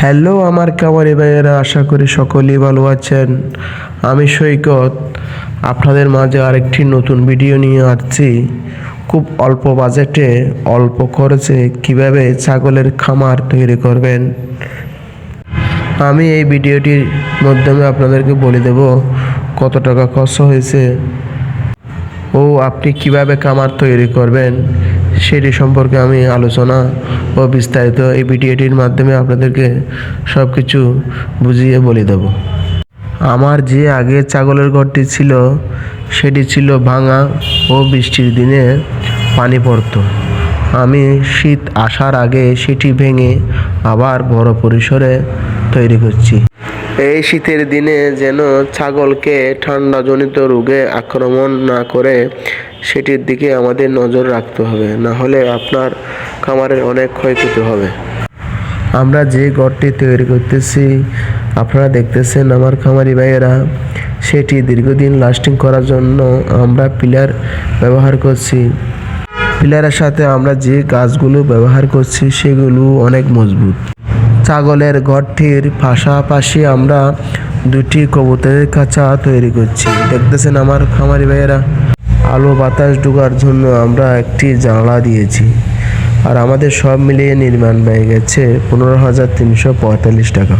Hello আমার কামারি ভাইয়েরা, আশা করি সকলেই ভালো আছেন। আমি সৈকত, আপনাদের মাঝে আরেকটি নতুন ভিডিও নিয়ে আসছি। খুব অল্প বাজেটে, অল্প খরচে কীভাবে ছাগলের খামার তৈরি করবেন? আমি এই ভিডিওটির মাধ্যমে আপনাদেরকে বলে দেব কত টাকা খরচ হয়েছে। ও, আপনি কীভাবে খামার তৈরি করবেন? সেটি সম্পর্কে আমি আলোচনা ও বিস্তারিত এই ভিডিওটির মাধ্যমে আপনাদেরকে সব কিছু বুঝিয়ে বলে দেব। আমার যে আগে ছাগলের ঘরটি ছিল, সেটি ছিল ভাঙা ও বৃষ্টির দিনে পানি পড়তো। আমি শীত আসার আগে সেটি ভেঙে আবার বড় পরিসরে তৈরি করছি। এই শীতের দিনে যেন ছাগলকে ঠান্ডাজনিত রোগে আক্রমণ না করে সেটির দিকে আমাদের নজর রাখতে হবে, না হলে আপনার খামারের অনেক ক্ষয়ক্ষতি হবে। আমরা যে ঘরটি তৈরি করতেছি, আপনারা দেখতেছেন আমার খামারি ভাইয়েরা, সেটি দীর্ঘদিন লাস্টিং করার জন্য আমরা পিলার ব্যবহার করছি। পিলারের সাথে আমরা যে গাছগুলো ব্যবহার করছি, সেগুলো অনেক মজবুত। ছাগলের ঘরটির পাশাপাশি আমরা দুটি কবুতরের কাছা তৈরি করছি। দেখতেছেন আমার খামারি ভাইয়েরা। আলো বাতাস ঢোকার জন্য আমরা একটি জানলা দিয়েছি। আর আমাদের সব মিলিয়ে নির্মাণ ব্যয় গেছে পনেরো হাজার তিনশো পঁয়তাল্লিশ টাকা।